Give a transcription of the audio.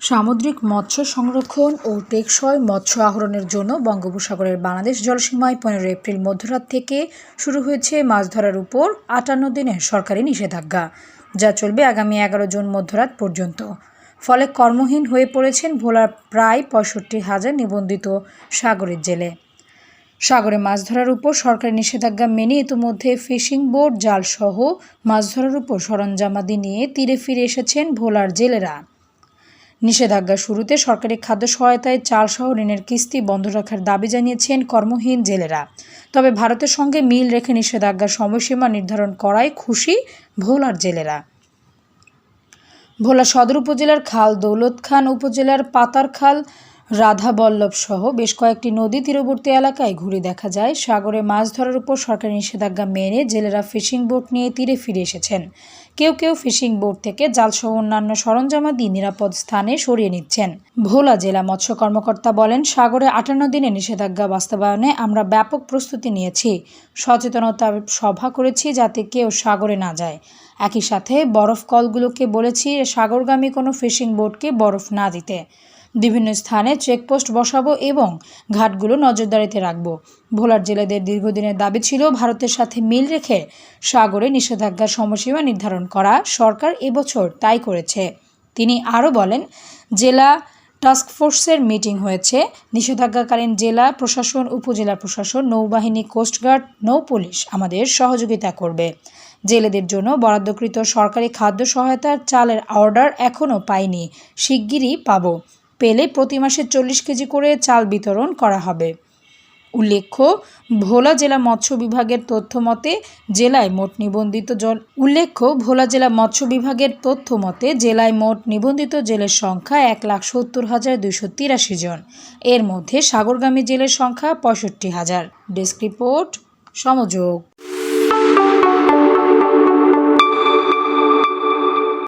সামুদ্রিক মৎস্য সংরক্ষণ ও টেকসই মৎস্য আহরণের জন্য বঙ্গোপসাগরের বাংলাদেশ জলসীমায় পনেরো এপ্রিল মধ্যরাত থেকে শুরু হয়েছে মাছ ধরার উপর আটান্ন দিনের সরকারি নিষেধাজ্ঞা, যা চলবে আগামী এগারো জুন মধ্যরাত পর্যন্ত। ফলে কর্মহীন হয়ে পড়েছেন ভোলার প্রায় পঁয়ষট্টি হাজার নিবন্ধিত সাগরের জেলে। সাগরে মাছ ধরার উপর সরকারি নিষেধাজ্ঞা মেনে ইতিমধ্যে ফিশিং বোট, জালসহ মাছ ধরার উপর সরঞ্জামাদি নিয়ে তীরে ফিরে এসেছেন ভোলার জেলেরা। নিষেধাজ্ঞা শুরুতে সরকারি খাদ্য সহায়তায় চালসহ ঋণের কিস্তি বন্ধ রাখার দাবি জানিয়েছেন কর্মহীন জেলেরা। তবে ভারতের সঙ্গে মিল রেখে নিষেধাজ্ঞার সময়সীমা নির্ধারণ করায় খুশি ভোলার জেলেরা। ভোলা সদর উপজেলার খাল দৌলত খান উপজেলার পাতারখাল রাধাবল্লভ সহ বেশ কয়েকটি নদী তীরবর্তী এলাকায় ঘুরে দেখা যায়। সাগরে মাছ ধরার উপর সরকারি নিষেধাজ্ঞা মেনে জেলেরা ফিশিং বোট নিয়ে তীরে ফিরে এসেছেন। কেউ কেউ ফিশিং বোট থেকে জালসহ অন্যান্য সরঞ্জামাদি নিরাপদ স্থানে সরিয়ে নিচ্ছেন। ভোলা জেলা মৎস্য কর্মকর্তা বলেন, সাগরে আটান্ন দিনে নিষেধাজ্ঞা বাস্তবায়নে আমরা ব্যাপক প্রস্তুতি নিয়েছি। সচেতনতা সভা করেছি যাতে কেউ সাগরে না যায়। একই সাথে বরফ কলগুলোকে বলেছি, সাগরগামী কোনো ফিশিং বোটকে বরফ না দিতে। বিভিন্ন স্থানে চেকপোস্ট বসাবো এবং ঘাটগুলো নজরদারিতে রাখব। ভোলার জেলেদের দীর্ঘদিনের দাবি ছিল ভারতের সাথে মিল রেখে সাগরে নিষেধাজ্ঞার সময়সীমা নির্ধারণ করা সরকার এবছর তাই করেছে। তিনি আরও বলেন, জেলা টাস্কফোর্সের মিটিং হয়েছে। নিষেধাজ্ঞাকালীন জেলা প্রশাসন, উপজেলা প্রশাসন, নৌবাহিনী কোস্টগার্ড নৌ পুলিশ আমাদের সহযোগিতা করবে। জেলেদের জন্য বরাদ্দকৃত সরকারি খাদ্য সহায়তার চালের অর্ডার এখনও পাইনি। শিগগিরই পাবো। পেলে প্রতি মাসে চল্লিশ কেজি করে চাল বিতরণ করা হবে। উল্লেখ্য, ভোলা জেলা মৎস্য বিভাগের তথ্য মতে জেলায় মোট নিবন্ধিত জল উল্লেখ্য, ভোলা জেলা মৎস্য বিভাগের তথ্য মতে জেলায় মোট নিবন্ধিত জেলের সংখ্যা এক লাখ সত্তর হাজার দুশো তিরাশি জন। এর মধ্যে সাগরগামী জেলের সংখ্যা পঁয়ষট্টি হাজার। Desk report সমযোগ।